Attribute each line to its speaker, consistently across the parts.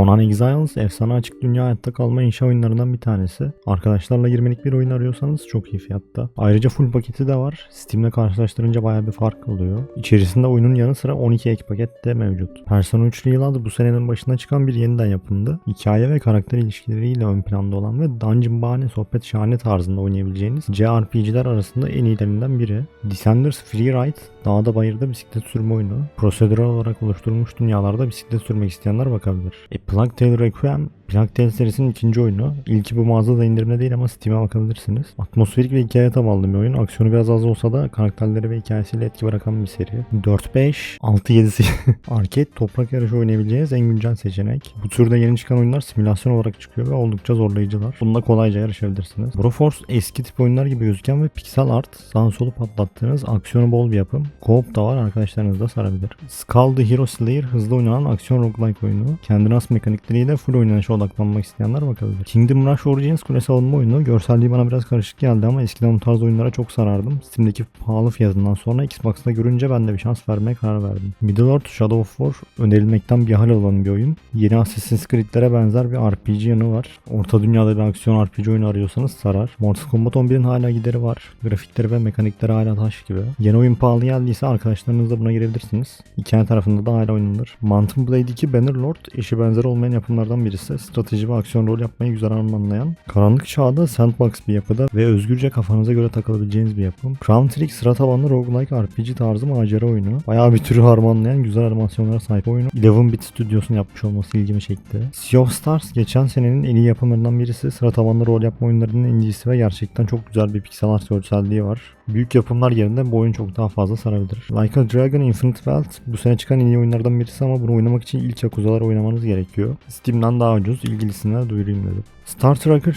Speaker 1: Conan Exiles efsane açık dünya hayatta kalma inşa oyunlarından bir tanesi. Arkadaşlarla 20'lik bir oyun arıyorsanız çok iyi fiyatta. Ayrıca full paketi de var. Steam'le karşılaştırınca bayağı bir fark oluyor. İçerisinde oyunun yanı sıra 12 ek paket de mevcut. Persona 3 Reload bu senenin başında çıkan bir yeniden yapımdı. Hikaye ve karakter ilişkileriyle ön planda olan ve dungeon bahane sohbet şahane tarzında oynayabileceğiniz JRPG'ler arasında en iyilerinden biri. Descenders Freeride dağda bayırda bisiklet sürme oyunu. Prosedürel olarak oluşturulmuş dünyalarda bisiklet sürmek isteyenler bakabilir. A Plague Tale Requiem Plague Tale serisinin ikinci oyunu. İlki bu mağazada indirimde değil ama Steam'e bakabilirsiniz. Atmosferik ve hikaye tabanlı bir oyun. Aksiyonu biraz az olsa da karakterleri ve hikayesiyle etki bırakan bir seri. 4-5, 6-7'si arcade toprak yarışı oynayabileceğiniz en güncel seçenek. Bu türde yeni çıkan oyunlar simülasyon olarak çıkıyor ve oldukça zorlayıcılar. Bununla kolayca yarışabilirsiniz. Broforce eski tip oyunlar gibi gözüken ve pixel art sağ solu patlattığınız aksiyonu bol bir yapım. Co-op da var arkadaşlarınız da sarabilir. Skull the Hero Slayer hızlı oynanan aksiyon roguelike oyunu. Kendine has mekanikleriyle full oynanışa odaklanmak isteyenler bakabilir. Kingdom Rush Origins kule savunma oyunu. Görselliği bana biraz karışık geldi ama eskiden bu tarz oyunlara çok sarardım. Steam'deki pahalı fiyatından sonra Xbox'ta görünce ben de bir şans vermeye karar verdim. Middle-earth Shadow of War önerilmekten bir hal olan bir oyun. Yeni Assassin's Creed'lere benzer bir RPG yanı var. Orta dünyada bir aksiyon RPG oyunu arıyorsanız sarar. Mortal Kombat 11'in hala gideri var. Grafikleri ve mekanikleri hala taş gibi. Yeni oyun pahalı geldiyse arkadaşlarınızla buna girebilirsiniz. Hikaye tarafında da hala oynanır. Mountain Blade 2 Bannerlord eşi benzer olmayan yapımlardan birisi. Strateji ve aksiyon rol yapmayı güzel harmanlayan. Karanlık çağda sandbox bir yapıda ve özgürce kafanıza göre takılabileceğiniz bir yapım. Crown Trigger sıra tabanlı roguelike RPG tarzı macera oyunu. Bayağı bir türü harmanlayan güzel animasyonlara sahip oyunu. 11-bit stüdyosunun yapmış olması ilgimi çekti. Sea of Stars geçen senenin en iyi yapımlarından birisi. Sıra tabanlı rol yapma oyunlarının en ve gerçekten çok güzel bir piksel art görselliği var. Büyük yapımlar yerine bu oyun çok daha fazla sarabilir. Like a Dragon Infinite Wealth bu sene çıkan en iyi oyunlardan birisi ama bunu oynamak için ilk Yakuza'lar oynamanız gerekiyor. Steam'den daha ucuz. İlgilisine duyurayım dedim. Star Tracker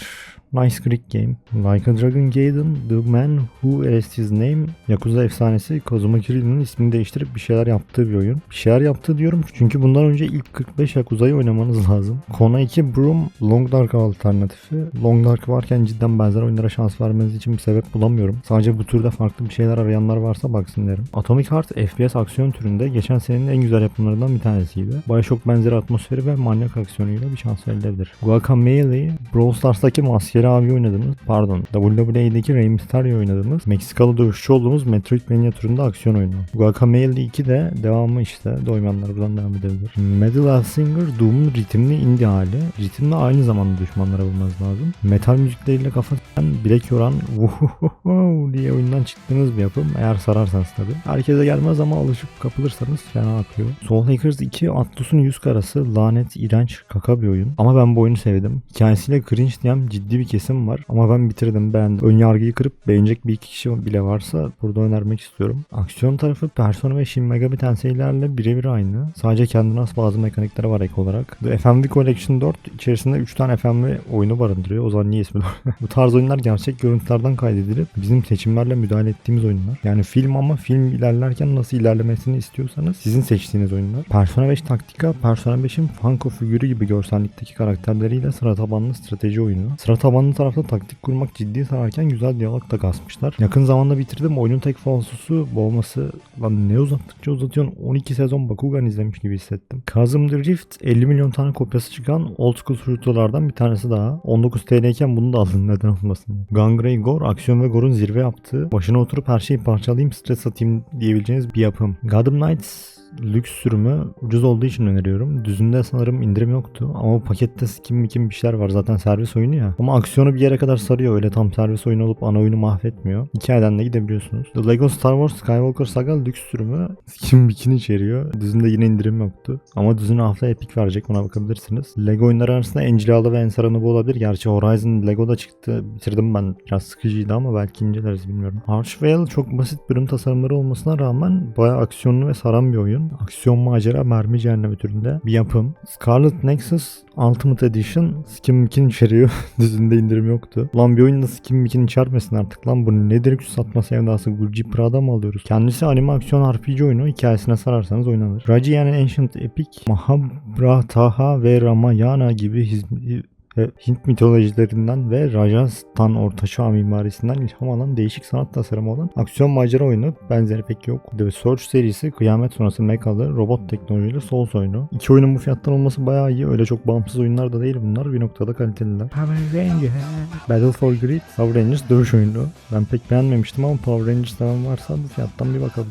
Speaker 1: Nice Greek Game. Like a Dragon Gaiden, The Man Who Erased His Name, Yakuza efsanesi Kazuma Kiril'in ismini değiştirip bir şeyler yaptığı bir oyun. Bir şeyler yaptı diyorum çünkü bundan önce ilk 45 Yakuza'yı oynamanız lazım. Kona 2 Broom Long Dark alternatifi. Long Dark varken cidden benzer oyunlara şans vermeniz için bir sebep bulamıyorum. Sadece bu türde farklı bir şeyler arayanlar varsa baksın derim. Atomic Heart FPS aksiyon türünde geçen senenin en güzel yapımlarından bir tanesiydi. Bioshock benzeri atmosferi ve manyak aksiyonuyla bir şans verilebilir. Guacamelee, Brawl Stars'taki maskeli abi oynadığımız, pardon WWE'deki Rey Mysterio oynadığımız, Meksikalı dövüşçü olduğumuz Metroidvania türünde aksiyon oyunu. Guacamelee 2 de devamı işte. Doymayanlar buradan devam edebilir. Medal Singer Doom'un ritimli indie hali. Ritimle aynı zamanda düşmanlara vurmanız lazım. Metal müzikleriyle kafa bilek yoran vuhuhuhu diye oyundan çıktığınız bir yapım. Eğer sararsanız tabii. Herkese gelmez ama alışıp kapılırsanız fena akıyor. Soul Hackers 2 Atlus'un yüz karası lanet, iğrenç, kaka bir oyun. Ama ben bu oyunu sevdim. Hikayesiyle cringe diyen ciddi bir kesim var. Ama ben bitirdim beğendim. Ön yargıyı kırıp beğenecek bir iki kişi bile varsa burada önermek istiyorum. Aksiyon tarafı Persona ve Shin Megami Tensei'lerle birebir aynı. Sadece kendine has bazı mekanikleri var ek olarak. The FMV Collection 4 içerisinde 3 tane FMV oyunu barındırıyor. O zaman niye ismi Bu tarz oyunlar gerçek görüntülerden kaydedilip bizim seçimlerle müdahale ettiğimiz oyunlar. Yani film ama film ilerlerken nasıl ilerlemesini istiyorsanız sizin seçtiğiniz oyunlar. Persona 5 Taktika, Persona 5'in Funko figürü gibi görsellikteki karakterleriyle sıra tabanlı strateji oyunu. Sıra tabanlı tarafta taktik kurmak ciddi sararken güzel diyalog da kasmışlar. Yakın zamanda bitirdim. Oyunun tek falsosu bu olması lan ne uzattıkça uzatıyorsun 12 sezon Bakugan izlemiş gibi hissettim. Kazım the Rift 50 milyon tane kopyası çıkan old school shooterlardan bir tanesi daha. 19 TL iken bunu da aldım neden olmasın. Gangray Gore aksiyon ve gore'un zirve yaptığı başına oturup her şeyi parçalayayım stres atayım diyebileceğiniz bir yapım. Gotham Knights lüks sürümü ucuz olduğu için öneriyorum. Düzünde sanırım indirim yoktu ama pakette skin mikin bir şeyler var zaten servis oyunu ya. Ama aksiyonu bir yere kadar sarıyor öyle tam servis oyunu olup ana oyunu mahvetmiyor. Hikayeden de gidebiliyorsunuz. The Lego Star Wars Skywalker Saga lüks sürümü skin mikin içeriyor. Düzünde yine indirim yoktu. Ama düzünü hafta Epic verecek ona bakabilirsiniz. Lego oyunları arasında Angelalı ve Ensar bu olabilir. Gerçi Horizon Lego'da çıktı. Bitirdim ben. Biraz sıkıcıydı ama belki inceleriz bilmiyorum. Archvale çok basit bölüm tasarımları olmasına rağmen bayağı aksiyonlu ve saran bir oyun aksiyon macera mermi cehennemi türünde bir yapım. Scarlet Nexus Ultimate Edition Skin Mikin içeriyor. Düzünde indirim yoktu. Lan bir oyunda Skin Mikin içermesin artık lan. Bu nedir güç satma sevdası? Gucci Prada mı alıyoruz? Kendisi anime aksiyon RPG oyunu. Hikayesine sararsanız oynanır. Raji yani Ancient Epic, Mahabharata ve Ramayana gibi hizmet Hint mitolojilerinden ve Rajasthan ortaçağ mimarisinden ilham alan değişik sanat tasarımı olan aksiyon macera oyunu benzeri pek yok. The Surge serisi kıyamet sonrası mekalı robot teknolojili Souls oyunu. İki oyunun bu fiyattan olması bayağı iyi. Öyle çok bağımsız oyunlar da değil bunlar. Bir noktada kaliteliler. Battle for Grid Power Rangers dövüş oyunu. Ben pek beğenmemiştim ama Power Rangers seven varsa bu fiyattan bir bakalım.